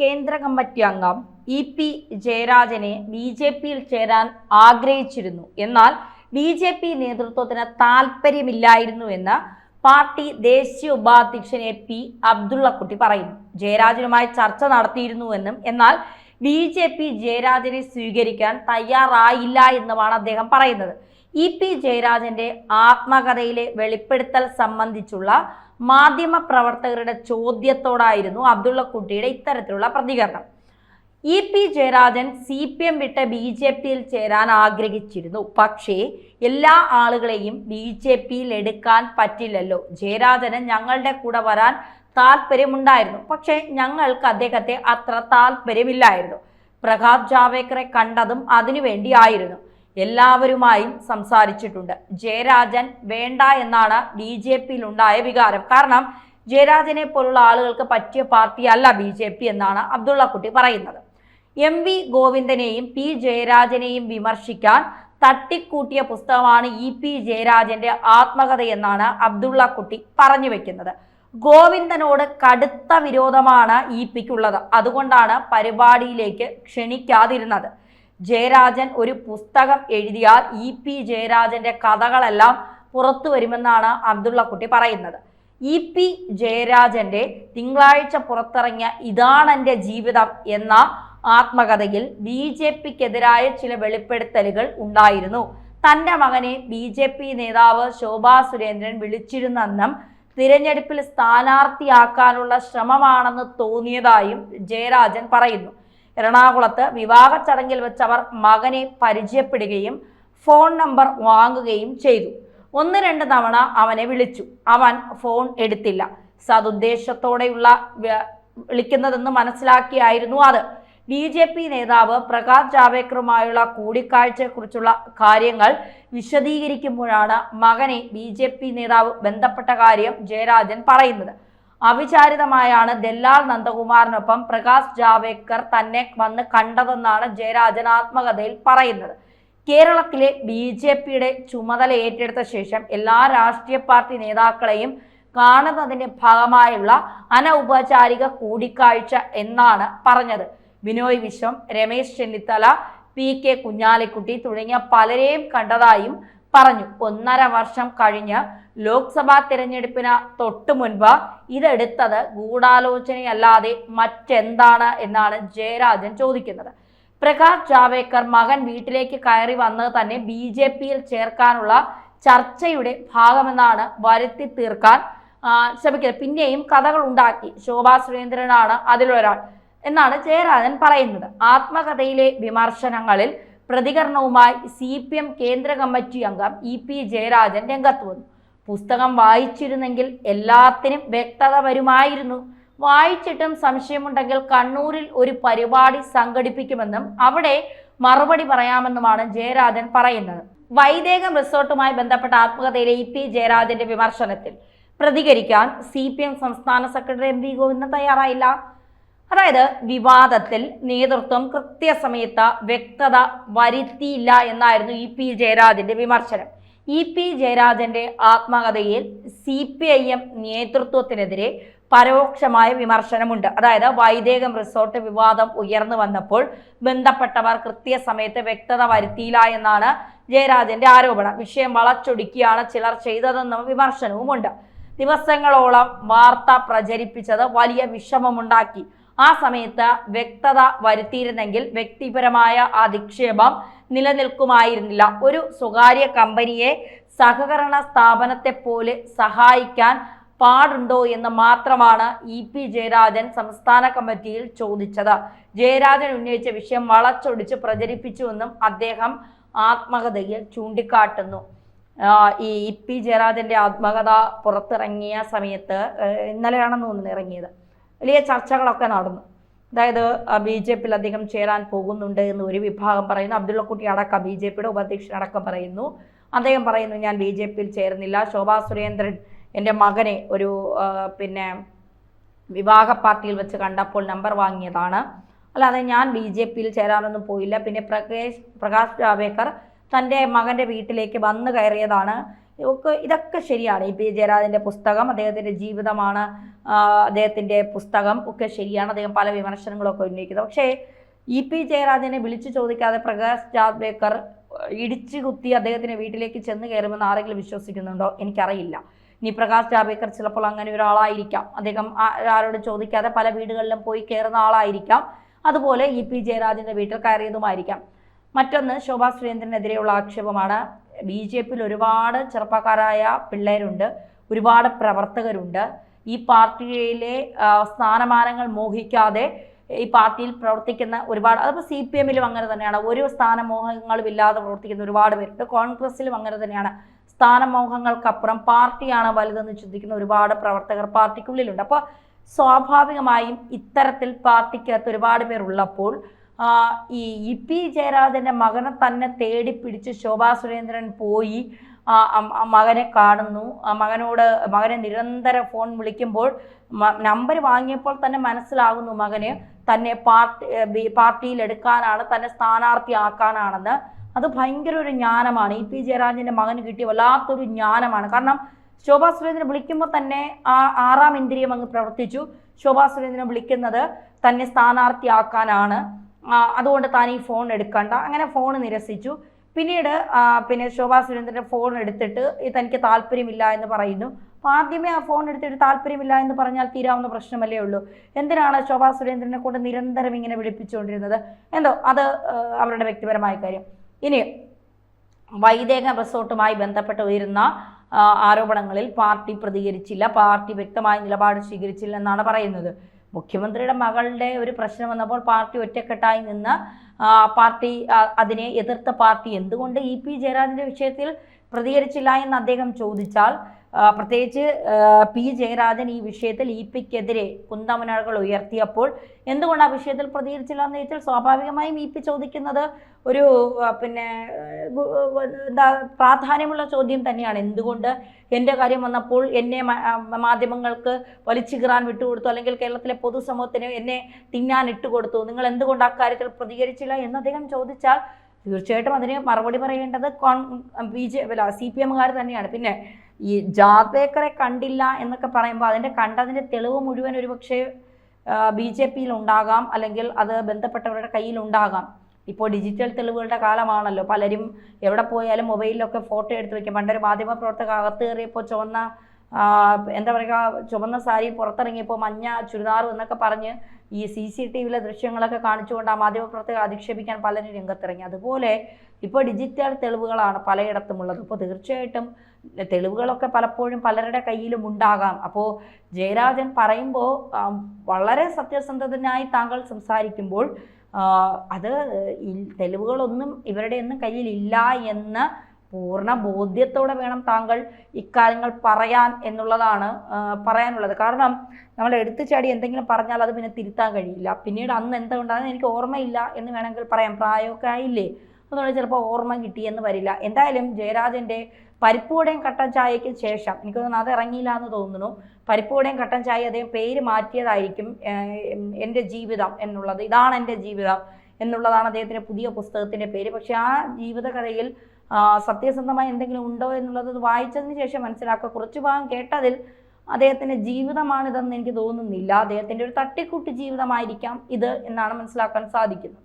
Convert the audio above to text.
കേന്ദ്ര കമ്മിറ്റി അംഗം E P ജയരാജനെ ബി ജെ പിയിൽ ചേരാൻ ആഗ്രഹിച്ചിരുന്നു. എന്നാൽ ബി ജെ പി നേതൃത്വത്തിന് താല്പര്യമില്ലായിരുന്നു എന്ന് പാർട്ടി ദേശീയ ഉപാധ്യക്ഷൻ എ പി അബ്ദുള്ളക്കുട്ടി പറയുന്നു. ജയരാജനുമായി ചർച്ച നടത്തിയിരുന്നുവെന്നും എന്നാൽ ബി ജെ പി ജയരാജനെ സ്വീകരിക്കാൻ തയ്യാറായില്ല എന്നുമാണ് അദ്ദേഹം പറയുന്നത്. ഇ പി ജയരാജന്റെ ആത്മകഥയിലെ വെളിപ്പെടുത്തൽ സംബന്ധിച്ചുള്ള മാധ്യമ പ്രവർത്തകരുടെ ചോദ്യത്തോടായിരുന്നു അബ്ദുള്ളക്കുട്ടിയുടെ ഇത്തരത്തിലുള്ള പ്രതികരണം. E P Jayarajan C P M വിട്ട് ബി ജെ പിയിൽ ചേരാൻ ആഗ്രഹിച്ചിരുന്നു. പക്ഷേ എല്ലാ ആളുകളെയും ബി ജെ പിയിൽ എടുക്കാൻ പറ്റില്ലല്ലോ. ജയരാജന് ഞങ്ങളുടെ കൂടെ വരാൻ താല്പര്യമുണ്ടായിരുന്നു. പക്ഷേ ഞങ്ങൾക്ക് അദ്ദേഹത്തെ അത്ര താല്പര്യമില്ലായിരുന്നു. പ്രകാശ് ജാവേക്കറെ കണ്ടതും അതിനുവേണ്ടിയായിരുന്നു എല്ലാവരുമായും സംസാരിച്ചിട്ടുണ്ട്. ജയരാജൻ വേണ്ട എന്നാണ് ബി ജെ പിയിൽ ഉണ്ടായ വികാരം. കാരണം ജയരാജനെ പോലുള്ള ആളുകൾക്ക് പറ്റിയ പാർട്ടിയല്ല ബി ജെ പി എന്നാണ് അബ്ദുള്ളക്കുട്ടി പറയുന്നത്. എം വി ഗോവിന്ദനെയും പി ജയരാജനെയും വിമർശിക്കാൻ തട്ടിക്കൂട്ടിയ പുസ്തകമാണ് ഇ പി ജയരാജന്റെ ആത്മകഥയെന്നാണ് അബ്ദുള്ളക്കുട്ടി പറഞ്ഞു വെക്കുന്നത്. ഗോവിന്ദനോട് കടുത്ത വിരോധമാണ് ഇ പിക്കുള്ളത്. അതുകൊണ്ടാണ് പരിപാടിയിലേക്ക് ക്ഷണിക്കാതിരുന്നത്. ജയരാജൻ ഒരു പുസ്തകം എഴുതിയാൽ ഇ പി ജയരാജന്റെ കഥകളെല്ലാം പുറത്തു വരുമെന്നാണ് അബ്ദുള്ളക്കുട്ടി പറയുന്നത്. ഇ പി ജയരാജന്റെ തിങ്കളാഴ്ച പുറത്തിറങ്ങിയ ഇതാണെന്റെ ജീവിതം എന്ന ആത്മകഥയിൽ ബി ജെ പിക്കെതിരായ ചില വെളിപ്പെടുത്തലുകൾ ഉണ്ടായിരുന്നു. തന്റെ മകനെ ബി ജെ പി നേതാവ് ശോഭാ സുരേന്ദ്രൻ വിളിച്ചിരുന്നെന്നും തിരഞ്ഞെടുപ്പിൽ സ്ഥാനാർത്ഥിയാക്കാനുള്ള ശ്രമമാണെന്ന് തോന്നിയതായും ജയരാജൻ പറയുന്നു. എറണാകുളത്ത് വിവാഹ ചടങ്ങിൽ വെച്ച് അവർ മകനെ പരിചയപ്പെടുകയും ഫോൺ നമ്പർ വാങ്ങുകയും ചെയ്തു. ഒന്ന് രണ്ട് തവണ അവനെ വിളിച്ചു. അവൻ ഫോൺ എടുത്തില്ല. സതുദ്ദേശത്തോടെയുള്ള വിളിക്കുന്നതെന്ന് മനസ്സിലാക്കിയായിരുന്നു അത്. ബി ജെ പി നേതാവ് പ്രകാശ് ജാവേക്കറുമായുള്ള കൂടിക്കാഴ്ചയെക്കുറിച്ചുള്ള കാര്യങ്ങൾ വിശദീകരിക്കുമ്പോഴാണ് മകനെ ബി ജെ പി നേതാവ് ബന്ധപ്പെട്ട കാര്യം ജയരാജൻ പറയുന്നത്. അവിചാരിതമായാണ് ദല്ലാൽ നന്ദകുമാറിനൊപ്പം പ്രകാശ് ജാവേക്കർ തന്നെ വന്ന് കണ്ടതെന്നാണ് ജയരാജൻ ആത്മകഥയിൽ പറയുന്നത്. കേരളത്തിലെ ബി ജെ പിയുടെ ചുമതല ഏറ്റെടുത്ത ശേഷം എല്ലാ രാഷ്ട്രീയ പാർട്ടി നേതാക്കളെയും കാണുന്നതിന്റെ ഭാഗമായുള്ള അനൗപചാരിക കൂടിക്കാഴ്ച എന്നാണ് പറഞ്ഞത്. ബിനോയ് വിശ്വം രമേശ് ചെന്നിത്തല പി കെ കുഞ്ഞാലിക്കുട്ടി തുടങ്ങിയ പലരെയും കണ്ടതായും പറഞ്ഞു. ഒന്നര വർഷം കഴിഞ്ഞ് ലോക്സഭാ തിരഞ്ഞെടുപ്പിന് തൊട്ടു മുൻപ് ഇതെടുത്തത് ഗൂഢാലോചനയല്ലാതെ മറ്റെന്താണ് എന്നാണ് ജയരാജൻ ചോദിക്കുന്നത്. പ്രകാശ് ജാവേക്കർ മകൻ വീട്ടിലേക്ക് കയറി വന്നത് തന്നെ ബി ജെ പിയിൽ ചേർക്കാനുള്ള ചർച്ചയുടെ ഭാഗമെന്നാണ് വരുത്തി തീർക്കാൻ ശ്രമിക്കുന്നത്. പിന്നെയും കഥകൾ ഉണ്ടാക്കി. ശോഭാ സുരേന്ദ്രനാണ് അതിലൊരാൾ എന്നാണ് ജയരാജൻ പറയുന്നത്. ആത്മകഥയിലെ വിമർശനങ്ങളിൽ പ്രതികരണവുമായി സി പി എം കേന്ദ്ര കമ്മിറ്റി അംഗം ഇ പി ജയരാജൻ രംഗത്ത് വന്നു. പുസ്തകം വായിച്ചിരുന്നെങ്കിൽ എല്ലാത്തിനും വ്യക്തത വരുമായിരുന്നു. വായിച്ചിട്ടും സംശയമുണ്ടെങ്കിൽ കണ്ണൂരിൽ ഒരു പരിപാടി സംഘടിപ്പിക്കുമെന്നും അവിടെ മറുപടി പറയാമെന്നുമാണ് ജയരാജൻ പറയുന്നത്. വൈദേകം റിസോർട്ടുമായി ബന്ധപ്പെട്ട ആത്മകഥയിലെ ഇ പി ജയരാജന്റെ വിമർശനത്തിൽ പ്രതികരിക്കാൻ സി പി എം സംസ്ഥാന സെക്രട്ടറി എം വി ഗോവിന്ദൻ തയ്യാറായില്ല. അതായത് വിവാദത്തിൽ നേതൃത്വം കൃത്യസമയത്ത് വ്യക്തത വരുത്തിയില്ല എന്നായിരുന്നു ഇ പി ജയരാജന്റെ വിമർശനം. ഇ പി ജയരാജന്റെ ആത്മകഥയിൽ സി പി ഐ എം നേതൃത്വത്തിനെതിരെ പരോക്ഷമായ വിമർശനമുണ്ട്. അതായത് വൈദേകം റിസോർട്ട് വിവാദം ഉയർന്നു വന്നപ്പോൾ ബന്ധപ്പെട്ടവർ കൃത്യസമയത്ത് വ്യക്തത വരുത്തിയില്ല എന്നാണ് ജയരാജന്റെ ആരോപണം. വിഷയം വളച്ചൊടുക്കിയാണ് ചിലർ ചെയ്തതെന്ന വിമർശനവുമുണ്ട്. ദിവസങ്ങളോളം വാർത്ത പ്രചരിപ്പിച്ചത് വലിയ വിഷമമുണ്ടാക്കി. ആ സമയത്ത് വ്യക്തത വരുത്തിയിരുന്നെങ്കിൽ വ്യക്തിപരമായ അധിക്ഷേപം നിലനിൽക്കുമായിരുന്നില്ല. ഒരു സ്വകാര്യ കമ്പനിയെ സഹകരണ സ്ഥാപനത്തെ പോലെ സഹായിക്കാൻ പാടുണ്ടോ എന്ന് മാത്രമാണ് ഇ പി ജയരാജൻ സംസ്ഥാന കമ്മിറ്റിയിൽ ചോദിച്ചത്. ജയരാജൻ ഉന്നയിച്ച വിഷയം വളച്ചൊടിച്ച് പ്രചരിപ്പിച്ചുവെന്നും അദ്ദേഹം ആത്മകഥയിൽ ചൂണ്ടിക്കാട്ടുന്നു. ഈ ഇ പി ജയരാജന്റെ ആത്മകഥ പുറത്തിറങ്ങിയ സമയത്ത് ഇന്നലെയാണെന്ന് തോന്നുന്നു ഇറങ്ങിയത്. വലിയ ചർച്ചകളൊക്കെ നടന്നു. അതായത് ബി ജെ പിയിൽ അദ്ദേഹം ചേരാൻ പോകുന്നുണ്ട് എന്ന് ഒരു വിഭാഗം പറയുന്നു. അബ്ദുള്ളക്കുട്ടി അടക്കം ബി ജെ പിയുടെ ഉപാധ്യക്ഷനടക്കം പറയുന്നു. അദ്ദേഹം പറയുന്നു ഞാൻ ബി ജെ പിയിൽ ചേരുന്നില്ല. ശോഭാ സുരേന്ദ്രൻ എന്റെ മകനെ ഒരു പിന്നെ വിവാഹ പാർട്ടിയിൽ വെച്ച് കണ്ടപ്പോൾ നമ്പർ വാങ്ങിയതാണ്. അല്ലാതെ ഞാൻ ബി ജെ പിയിൽ ചേരാനൊന്നും പോയില്ല. പിന്നെ പ്രകാശ് പ്രകാശ് ജാവേക്കർ തന്റെ മകന്റെ വീട്ടിലേക്ക് വന്നു കയറിയതാണ്. ഒക്കെ ഇതൊക്കെ ശരിയാണ്. ഇ പി ജയരാജന്റെ പുസ്തകം അദ്ദേഹത്തിന്റെ ജീവിതമാണ് അദ്ദേഹത്തിന്റെ പുസ്തകം ഒക്കെ ശരിയാണ്. അദ്ദേഹം പല വിമർശനങ്ങളൊക്കെ ഉന്നയിക്കുന്നത് പക്ഷേ ഇ പി ജയരാജനെ വിളിച്ചു ചോദിക്കാതെ പ്രകാശ് ജാവ്ദേക്കർ ഇടിച്ചു കുത്തി അദ്ദേഹത്തിന്റെ വീട്ടിലേക്ക് ചെന്ന് കയറുമെന്ന് ആരെങ്കിലും വിശ്വസിക്കുന്നുണ്ടോ? എനിക്കറിയില്ല. ഇനി പ്രകാശ് ജാവ്ദേക്കർ ചിലപ്പോൾ അങ്ങനെ ഒരാളായിരിക്കാം. അദ്ദേഹം ആരോട് ചോദിക്കാതെ പല വീടുകളിലും പോയി കയറുന്ന ആളായിരിക്കാം. അതുപോലെ ഇ പി ജയരാജന്റെ വീട്ടിൽ കയറിയതുമായിരിക്കാം. മറ്റൊന്ന് ശോഭാ സുരേന്ദ്രനെതിരെയുള്ള ആക്ഷേപമാണ്. ബി ജെ പിയിൽ ഒരുപാട് ചെറുപ്പക്കാരായ പിള്ളേരുണ്ട് ഒരുപാട് പ്രവർത്തകരുണ്ട്. ഈ പാർട്ടിയിലെ സ്ഥാനമാനങ്ങൾ മോഹിക്കാതെ ഈ പാർട്ടിയിൽ പ്രവർത്തിക്കുന്ന ഒരുപാട് അതിപ്പോൾ സി പി എമ്മിലും അങ്ങനെ തന്നെയാണ്. ഒരു സ്ഥാനമോഹങ്ങളും ഇല്ലാതെ പ്രവർത്തിക്കുന്ന ഒരുപാട് പേരുണ്ട്. കോൺഗ്രസ്സിലും അങ്ങനെ തന്നെയാണ്. സ്ഥാനമോഹങ്ങൾക്കപ്പുറം പാർട്ടിയാണ് വലുതെന്ന് ചിന്തിക്കുന്ന ഒരുപാട് പ്രവർത്തകർ പാർട്ടിക്കുള്ളിലുണ്ട്. അപ്പോൾ സ്വാഭാവികമായും ഇത്തരത്തിൽ പാർട്ടിക്കകത്ത് ഒരുപാട് ആ, ഈ ഇ പി ജയരാജന്റെ മകനെ തന്നെ തേടി പിടിച്ച് ശോഭാ സുരേന്ദ്രൻ പോയി മകനെ കാണുന്നു. ആ മകനോട് മകനെ നിരന്തരം ഫോൺ വിളിക്കുമ്പോൾ നമ്പർ വാങ്ങിയപ്പോൾ തന്നെ മനസ്സിലാകുന്നു മകന് തന്നെ പാർട്ടി പാർട്ടിയിൽ എടുക്കാനാണ് തന്നെ സ്ഥാനാർത്ഥിയാക്കാനാണെന്ന്. അത് ഭയങ്കര ഒരു ജ്ഞാനമാണ്. ഇ പി ജയരാജന്റെ മകന് കിട്ടിയ വല്ലാത്തൊരു ജ്ഞാനമാണ്. കാരണം ശോഭാ സുരേന്ദ്രൻ വിളിക്കുമ്പോൾ തന്നെ ആ ആറാം ഇന്ദ്രിയം അങ്ങ് പ്രവർത്തിച്ചു. ശോഭാ സുരേന്ദ്രൻ വിളിക്കുന്നത് തന്നെ സ്ഥാനാർത്ഥിയാക്കാനാണ്. അതുകൊണ്ട് താൻ ഈ ഫോൺ എടുക്കണ്ട. അങ്ങനെ ഫോൺ നിരസിച്ചു. പിന്നീട് പിന്നെ ശോഭാ സുരേന്ദ്രന്റെ ഫോൺ എടുത്തിട്ട് തനിക്ക് താല്പര്യമില്ല എന്ന് പറയുന്നു. അപ്പോൾ ആദ്യമേ ആ ഫോൺ എടുത്തിട്ട് താല്പര്യമില്ല എന്ന് പറഞ്ഞാൽ തീരാവുന്ന പ്രശ്നമല്ലേ ഉള്ളൂ. എന്തിനാണ് ശോഭാ സുരേന്ദ്രനെ കൊണ്ട് നിരന്തരം ഇങ്ങനെ വിളിപ്പിച്ചുകൊണ്ടിരുന്നത്? എന്തോ അത് അവരുടെ വ്യക്തിപരമായ കാര്യം. ഇനി വൈദേഹ റിസോർട്ടുമായി ബന്ധപ്പെട്ട് ഉയരുന്ന ആരോപണങ്ങളിൽ പാർട്ടി പ്രതികരിച്ചില്ല. പാർട്ടി വ്യക്തമായ നിലപാട് സ്വീകരിച്ചില്ല എന്നാണ് പറയുന്നത്. മുഖ്യമന്ത്രിയുടെ മകളുടെ ഒരു പ്രശ്നം വന്നപ്പോൾ പാർട്ടി ഒറ്റക്കെട്ടായി നിന്ന് പാർട്ടി അതിനെ എതിർത്ത പാർട്ടി. എന്തുകൊണ്ട് ഇ പി ജയരാജന്റെ വിഷയത്തിൽ പ്രതികരിച്ചില്ല എന്ന് അദ്ദേഹം ചോദിച്ചാൽ പ്രത്യേകിച്ച് പി ജയരാജൻ ഈ വിഷയത്തിൽ ഇ പിക്കെതിരെ കുന്തമനകൾ ഉയർത്തിയപ്പോൾ എന്തുകൊണ്ട് ആ വിഷയത്തിൽ പ്രതികരിച്ചില്ല എന്ന് ചോദിച്ചാൽ സ്വാഭാവികമായും ഇ പി ചോദിക്കുന്നത് ഒരു പിന്നെ എന്താ പ്രാധാന്യമുള്ള ചോദ്യം തന്നെയാണ്. എന്തുകൊണ്ട് എന്റെ കാര്യം വന്നപ്പോൾ എന്നെ മാധ്യമങ്ങൾക്ക് വലിച്ചു കീറാൻ വിട്ടുകൊടുത്തു അല്ലെങ്കിൽ കേരളത്തിലെ പൊതുസമൂഹത്തിന് എന്നെ തിന്നാൻ ഇട്ടുകൊടുത്തു നിങ്ങൾ എന്തുകൊണ്ട് അക്കാര്യത്തിൽ പ്രതികരിച്ചില്ല എന്ന് അദ്ദേഹം ചോദിച്ചാൽ തീർച്ചയായിട്ടും അതിന് മറുപടി പറയേണ്ടത് കോൺ ബി ജെ അല്ല സി പി എമ്മുകാർ തന്നെയാണ്. പിന്നെ ഈ ജാവേക്കറെ കണ്ടില്ല എന്നൊക്കെ പറയുമ്പോൾ അതിന്റെ കണ്ടതിന്റെ തെളിവ് മുഴുവൻ ഒരുപക്ഷെ ബി ജെ പിയിൽ ഉണ്ടാകാം അല്ലെങ്കിൽ അത് ബന്ധപ്പെട്ടവരുടെ കയ്യിൽ ഉണ്ടാകാം. ഇപ്പോൾ ഡിജിറ്റൽ തെളിവുകളുടെ കാലമാണല്ലോ. പലരും എവിടെ പോയാലും മൊബൈലിലൊക്കെ ഫോട്ടോ എടുത്ത് വയ്ക്കും പണ്ടൊരു മാധ്യമ പ്രവർത്തക അകത്ത് കയറിയപ്പോൾ ചുവന്ന എന്താ പറയുക ചുവന്ന സാരി പുറത്തിറങ്ങിയപ്പോൾ മഞ്ഞ ചുരിദാറും എന്നൊക്കെ പറഞ്ഞ് ഈ സി സി ടി വിയിലെ ദൃശ്യങ്ങളൊക്കെ കാണിച്ചുകൊണ്ട് ആ മാധ്യമപ്രവർത്തകർ അധിക്ഷേപിക്കാൻ പലരും രംഗത്തിറങ്ങി. അതുപോലെ ഇപ്പോൾ ഡിജിറ്റൽ തെളിവുകളാണ് പലയിടത്തും ഉള്ളത് അപ്പോൾ തീർച്ചയായിട്ടും തെളിവുകളൊക്കെ പലപ്പോഴും പലരുടെ കയ്യിലും ഉണ്ടാകാം. അപ്പോൾ ജയരാജൻ പറയുമ്പോൾ വളരെ സത്യസന്ധതനായി താങ്കൾ സംസാരിക്കുമ്പോൾ അത് തെളിവുകളൊന്നും ഇവരുടെ ഒന്നും കയ്യിലില്ല എന്ന് പൂർണ ബോധ്യത്തോടെ വേണം താങ്കൾ ഇക്കാര്യങ്ങൾ പറയാൻ എന്നുള്ളതാണ് പറയാനുള്ളത്. കാരണം നമ്മൾ എടുത്തു ചാടി എന്തെങ്കിലും പറഞ്ഞാൽ അത് പിന്നെ തിരുത്താൻ കഴിയില്ല. പിന്നീട് അന്ന് എന്തുകൊണ്ടാണെന്ന് എനിക്ക് ഓർമ്മയില്ല എന്ന് വേണമെങ്കിൽ പറയാം. പ്രായമൊക്കെ ആയില്ലേ? അതുകൊണ്ട് ചിലപ്പോൾ ഓർമ്മ കിട്ടിയെന്ന് വരില്ല. എന്തായാലും ജയരാജന്റെ പരിപ്പുവടയും കട്ടൻ ചായയ്ക്ക് ശേഷം എനിക്ക് തോന്നുന്നു അത് ഇറങ്ങിയില്ല എന്ന് തോന്നുന്നു. പരിപ്പുവടയും കട്ടൻ ചായ അദ്ദേഹം പേര് മാറ്റിയതായിരിക്കും എന്റെ ജീവിതം എന്നുള്ളത്. ഇതാണ് എന്റെ ജീവിതം എന്നുള്ളതാണ് അദ്ദേഹത്തിന്റെ പുതിയ പുസ്തകത്തിന്റെ പേര്. പക്ഷേ ആ ജീവിതകഥയിൽ സത്യസന്ധമായി എന്തെങ്കിലും ഉണ്ടോ എന്നുള്ളത് വായിച്ചതിന് ശേഷം മനസ്സിലാക്കുക. കുറച്ചു ഭാഗം കേട്ടതിൽ അദ്ദേഹത്തിന്റെ ജീവിതമാണിതെന്ന് എനിക്ക് തോന്നുന്നില്ല. അദ്ദേഹത്തിന്റെ ഒരു തട്ടിക്കൂട്ട് ജീവിതമായിരിക്കാം ഇത് എന്നാണ് മനസ്സിലാക്കാൻ സാധിക്കുന്നത്.